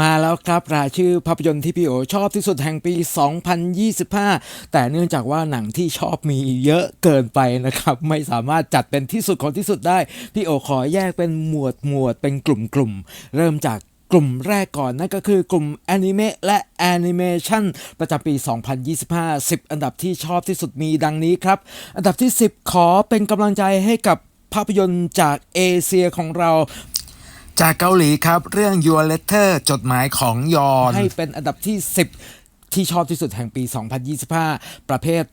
มาแล้วครับรายชื่อภาพยนตร์ที่พี่โอชอบที่สุดแห่งปี 2025 แต่เนื่องจากว่าหนังที่ชอบมีเยอะเกินไปนะครับ ไม่สามารถจัดเป็นที่สุดของที่สุดได้ พี่โอขอแยกเป็นหมวดหมวดเป็นกลุ่มกลุ่มๆเริ่มจากกลุ่มแรกก่อนนั่นก็คือกลุ่มแอนิเมะและแอนิเมชันประจำปี 2025 10 อันดับที่ชอบที่สุดมีดังนี้ครับ อันดับที่ 10 ขอเป็นกำลังใจให้กับภาพยนตร์จากเอเชียของเรา จากเกาหลีครับ เรื่อง Your Letter จดหมายของยอน ให้เป็นอันดับที่ 10 ที่ชอบที่สุดแห่งปี 2025 ประเภท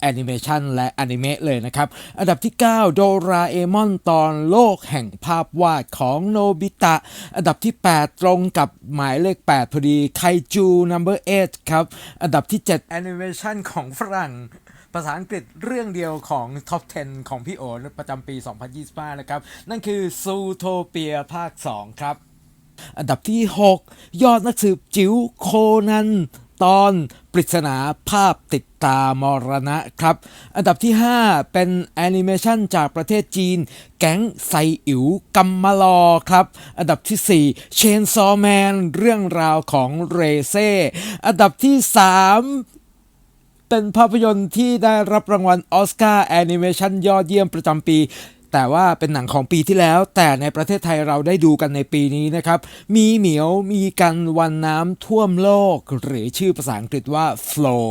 แอนิเมชันและอนิเมะเลยนะครับ อันดับที่ 9 โดราเอมอนตอนโลกแห่งภาพวาดของโนบิตะ อันดับที่ 8 ตรงกับหมายเลข 8 พอดีไคจูนัมเบอร์8ครับ อันดับที่ 7 แอนิเมชันของฝรั่ง ภาษาอังกฤษเรื่องเดียวของ Top 10 ของพี่โอประจำปี 2025 นะครับ นั่นคือซูโทเปียภาค 2 ครับ อันดับที่ 6 ยอดนักสืบจิ๋วโคนันตอนปริศนาภาพติดตามรณะครับ อันดับที่ 5 เป็นแอนิเมชันจากประเทศจีน แก๊งไซอิ๋วกัมมาลอครับ อันดับที่ 4 เชนซอแมน เรื่องราวของเรเซ่ อันดับที่ 3 เป็นภาพยนตร์ที่ได้รับรางวัลออสการ์แอนิเมชันยอดเยี่ยมประจำปี แต่ว่าเป็นหนังของปีที่แล้ว แต่ในประเทศไทยเราได้ดูกันในปีนี้นะครับ มีเหมียวมีกันวันน้ำท่วมโลก หรือชื่อภาษาอังกฤษว่า Flow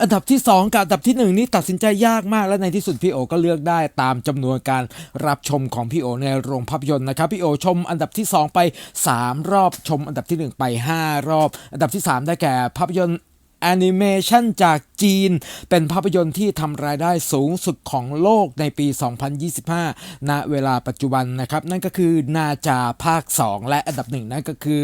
อันดับที่ 2 กับอันดับที่ 1 นี่ตัดสินใจยากมากและในที่สุดพี่โอก็เลือกได้ตามจำนวนการรับชมของพี่โอในโรงภาพยนตร์นะครับ พี่โอชมอันดับที่ 2 ไป 3 รอบชม อันดับที่ 1 ไป 5 รอบ อันดับที่ 3 ได้แก่ภาพยนตร์ แอนิเมชันจากจีน เป็นภาพยนตร์ที่ทำรายได้สูงสุดของโลกในปี 2025 ณ เวลาปัจจุบันนะครับ นั่นก็คือนาจาภาค 2 และอันดับหนึ่งนั่นก็คือ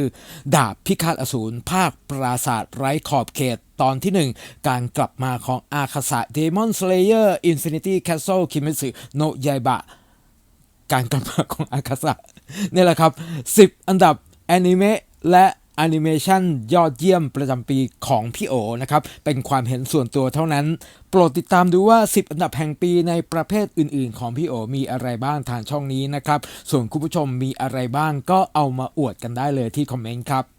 ดาบพิฆาตอสูรภาคปราศาสตร์ไร้ขอบเขตตอนที่ 1 การกลับมาของอาคาสะเดมอนสเลเยอร์อินฟินิตี้แคสเซิลคิมิสึโนะยายบะ การกลับมาของอากาศะนี่แหละครับ 10 อันดับแอนิเมะและ แอนิเมชันยอดเยี่ยมประจำปีของพี่โอนะครับ เป็นความเห็นส่วนตัวเท่านั้น โปรดติดตามดูว่า 10 อันดับแห่งปีในประเภทอื่น ๆ ของพี่โอมีอะไรบ้างทางช่องนี้นะครับ ส่วนคุณผู้ชมมีอะไรบ้างก็เอามาอวดกันได้เลยที่คอมเมนต์ครับ